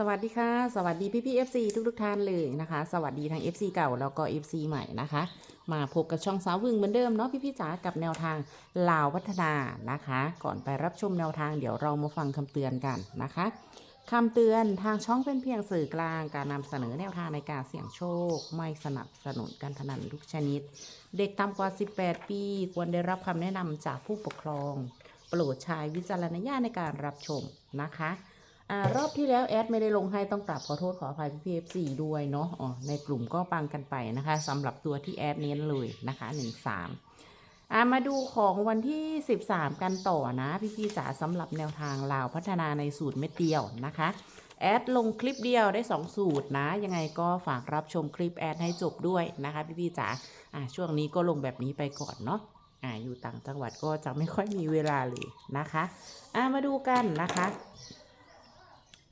สวัสดีค่ะ สวัสดีพี่พี่ FC ทุกทุกท่านเลยนะคะ สวัสดีทั้ง FC เก่าแล้วก็ FC ใหม่นะคะ มาพบกับช่องสาววึงเหมือนเดิมเนาะพี่พี่จ๋ากับแนวทางลาวพัฒนานะคะ ก่อนไปรับชมแนวทางเดี๋ยวเรามาฟังคำเตือนกันนะคะคำเตือนทางช่องเป็นเพียงสื่อกลางการนำเสนอแนวทางในการเสี่ยงโชค ไม่สนับสนุนการพนันทุกชนิด เด็กต่ำกว่า 18 ปี ควรได้รับคำแนะนำจากผู้ปกครอง โปรดใช้วิจารณญาณในการรับชมนะคะ อ่ารอบที่แล้วแอดไม่ได้ลงให้ต้องกราบขอโทษขออภัยพี่พีเอฟซีด้วยเนาะอ๋อในกลุ่มก็ปังกันไปนะคะสำหรับตัวที่แอดเน้นเลยนะคะหนึ่งสามอ่ามาดูของวันที่ 13 กันต่อนะพี่พี่จ๋าสำหรับแนวทางลาวพัฒนาในสูตรเม็ดเดียวนะคะ แอดลงคลิปเดียวได้ 2 สูตรนะ ยังไงก็ฝากรับชมคลิปแอดให้จบด้วยนะคะ พี่พี่จ๋าอ่าช่วงนี้ก็ลงแบบนี้ไปก่อนเนาะอ่าอยู่ต่างจังหวัดก็จะไม่ค่อยมีเวลาเลยนะคะอ่ามาดูกันนะคะ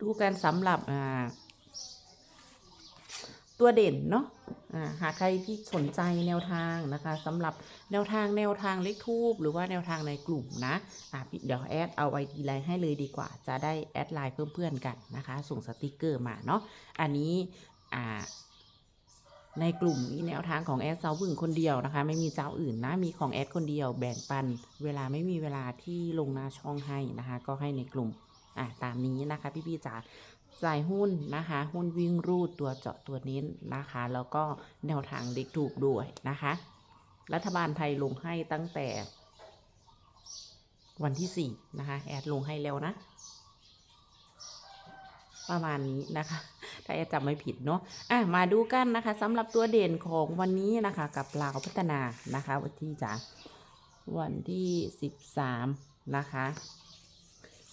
ดูกันสำหรับอ่าตัวเด่นเนาะหากใครที่สนใจแนวทางนะคะสำหรับแนวทางแนวทางเลขทูบหรือว่าแนวทางในกลุ่มนะะเดี๋ยวแอดเอาไอดีไลน์ให้เลยดีกว่า จะได้แอดไลน์เพื่อนๆกันนะคะ ส่งสติกเกอร์มาเนาะอันนี้ในกลุ่มมีแนวทางของแอดเซาบึ่งคนเดียวนะคะ ไม่มีเจ้าอื่นนะมีของแอดคนเดียวแบ่งปัน เวลาไม่มีเวลาที่ลงหน้าช่องให้นะคะ ก็ให้ในกลุ่ม อะตามนี้นะคะพี่พี่ๆจ๋าสายหุ้นนะคะ หุ้นวิ่งรูดตัวเจาะตัวเน้นนะคะ แล้วก็แนวทางเด็กถูกด้วยนะคะ รัฐบาลไทยลงให้ตั้งแต่วันที่สี่นะคะ แอดลงให้แล้วนะ ประมาณนี้นะคะ ถ้าแอดจำไม่ผิดเนาะอะมาดูกันนะคะสำหรับตัวเด่นของวันนี้นะคะ กับลาวพัฒนานะคะ วันที่จ๋าวันที่สิบสามนะคะ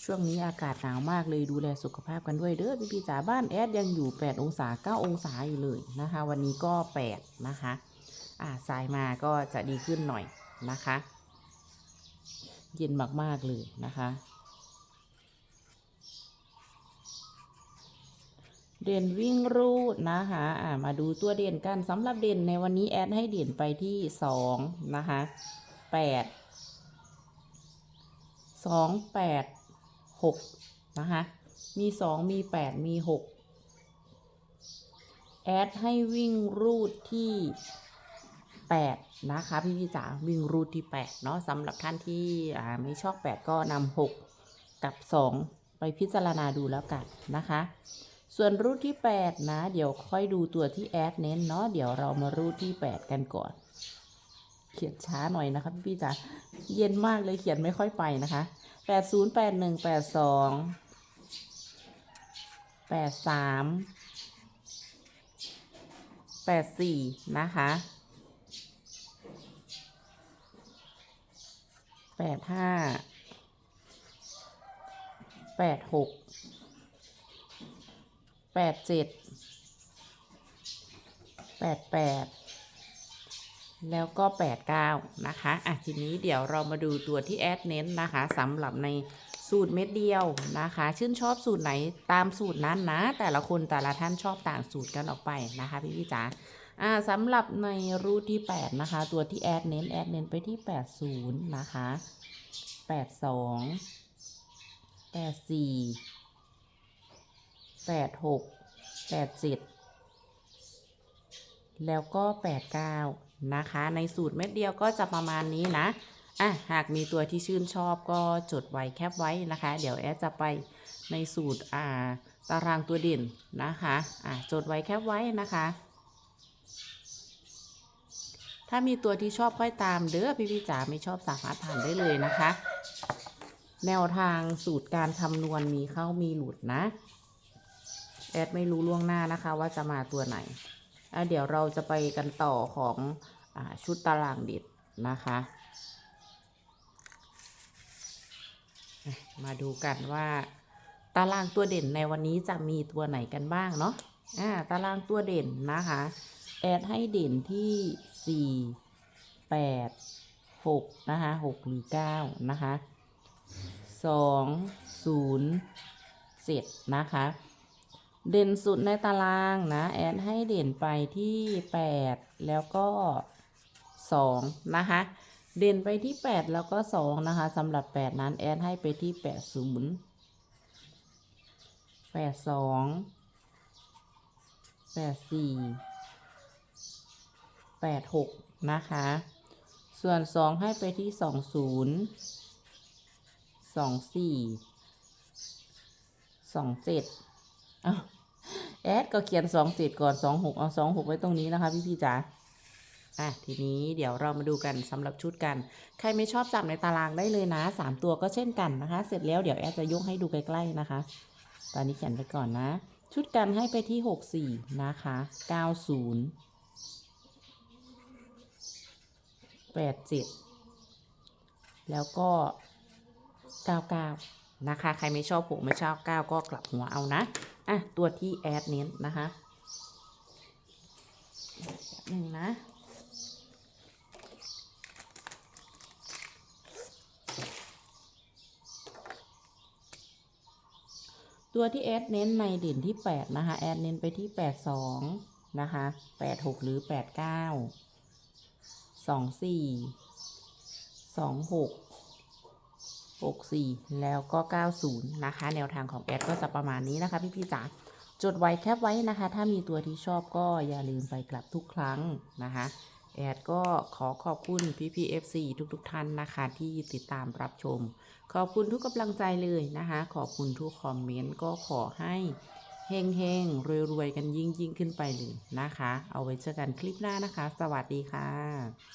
ช่วงนี้อากาศหนาวมากเลยดูแลสุขภาพกันด้วยเด้อพี่พี่ๆจ๋าบ้านแอดยังอยู่ 8 องศา 9 องศาอยู่เลยนะคะ วันนี้ก็ 8 นะคะอ่าสายมาก็จะดีขึ้นหน่อยนะคะ เย็นมาก ๆ เลยนะคะเด่นวิ่งรูดนะคะอ่ามาดูตัวเด่นกันสำหรับเด่นในวันนี้แอดให้เด่นไปที่2นะคะ8 2 8 6นะคะ มี2มี8มี6แอดให้วิ่งรูดที่8นะคะพี่พี่จ๋าวิ่งรูดที่8เนาะสำหรับท่านที่ไม่ชอบ8ก็นำ6กับ2ไปพิจารณาดูแล้วกันนะคะ ส่วนรูทที่ 8 นะ เดี๋ยวค่อยดูตัวที่แอดเน้นเนาะ เดี๋ยวเรามารูทที่ 8 กันก่อน เขียนช้าหน่อยนะคะพี่จ๋าเย็นมากเลยเขียนไม่ค่อยไปนะคะแปดศูนย์แปดหนึ่งแปดสองแปดสามแปดสี่นะคะแปดห้าแปดหกแปดเจ็ดแปดแปด แล้วก็ 89 นะคะอะทีนี้เดี๋ยวเรามาดูตัวที่แอดเน้นนะคะสำหรับในสูตรเม็ดเดียวนะคะ ชื่นชอบสูตรไหนตามสูตรนั้นนะ แต่ละคนแต่ละท่านชอบต่างสูตรกันออกไปนะคะ พี่พี่จ๋าอ่าสำหรับในรูทที่ 8 นะคะ ตัวที่แอดเน้นแอดเน้นไปที่ 80 นะคะ 82 84 86 87 แล้วก็ 89 นะคะ ในสูตรเม็ดเดียวก็จะประมาณนี้นะอะหากมีตัวที่ชื่นชอบก็จดไว้แคปไว้นะคะ เดี๋ยวแอดจะไปในสูตรอ่าตารางตัวเด่นนะคะอะจดไว้แคปไว้นะคะ ถ้ามีตัวที่ชอบค่อยตามเด้อพี่พี่จ๋าไม่ชอบสามารถผ่านได้เลยนะคะ แนวทางสูตรการคำนวณมีเข้ามีหลุดนะแอดไม่รู้ล่วงหน้านะคะว่าจะมาตัวไหนอะเดี๋ยวเราจะไปกันต่อของ ชุดตารางเด็ดนะคะ มาดูกันว่า ตารางตัวเด่นในวันนี้จะมีตัวไหนกันบ้างเนาะอ่าตารางตัวเด่นนะคะ แอดให้เด่นที่สี่แปดหกนะคะหกหรือเก้านะคะสองศูนย์เจ็ดนะคะ เด่นสุดในตารางนะ แอดให้เด่นไปที่8แล้วก็ 2นะคะ เด่นไปที่8แล้วก็2นะคะสำหรับ8นั้นแอดให้ไปที่80แปดสองแปดสี่แปดหกนะคะ ส่วนสองให้ไปที่สองศูนย์สองสี่สองเจ็ดอ้าแอดก็เขียนสองเจ็ดก่อนสองหกเอาสองหกไว้ตรงนี้นะคะพี่พี่จ๋า อะทีนี้เดี๋ยวเรามาดูกันสำหรับชุดกัน ใครไม่ชอบจับในตารางได้เลยนะสามตัวก็เช่นกันนะคะ เสร็จแล้วเดี๋ยวแอดจะยกให้ดูใกล้ๆนะคะ ตอนนี้เขียนไปก่อนนะ ชุดกันให้ไปที่หกสี่นะคะเก้าศูนย์แปดเจ็ดแล้วก็เก้าเก้านะคะ ใครไม่ชอบหกไม่ชอบเก้าก็กลับหัวเอานะ อะ ตัวที่แอดเน้นนะคะหนึ่งนะ ตัวที่แอดเน้นในเด่นที่ 8 นะคะ แอดเน้นไปที่ 82 นะคะ 86 หรือ 89 24 26 64 แล้วก็ 90 นะคะ แนวทางของแอดก็จะประมาณนี้นะคะ พี่ๆจ๋าจดไว้แคปไว้นะคะ ถ้ามีตัวที่ชอบก็อย่าลืมไปกลับทุกครั้งนะคะ แอดก็ขอขอบคุณพี่พี FC ทุกๆท่านนะคะ ที่ติดตามรับชม ขอบคุณทุกกำลังใจเลยนะคะ ขอบคุณทุกคอมเมนต์ก็ขอให้เฮงเฮงรวยๆ กันยิ่งยิ่งๆขึ้นไปเลยนะคะ เอาไว้เจอกันคลิปหน้านะคะ สวัสดีค่ะ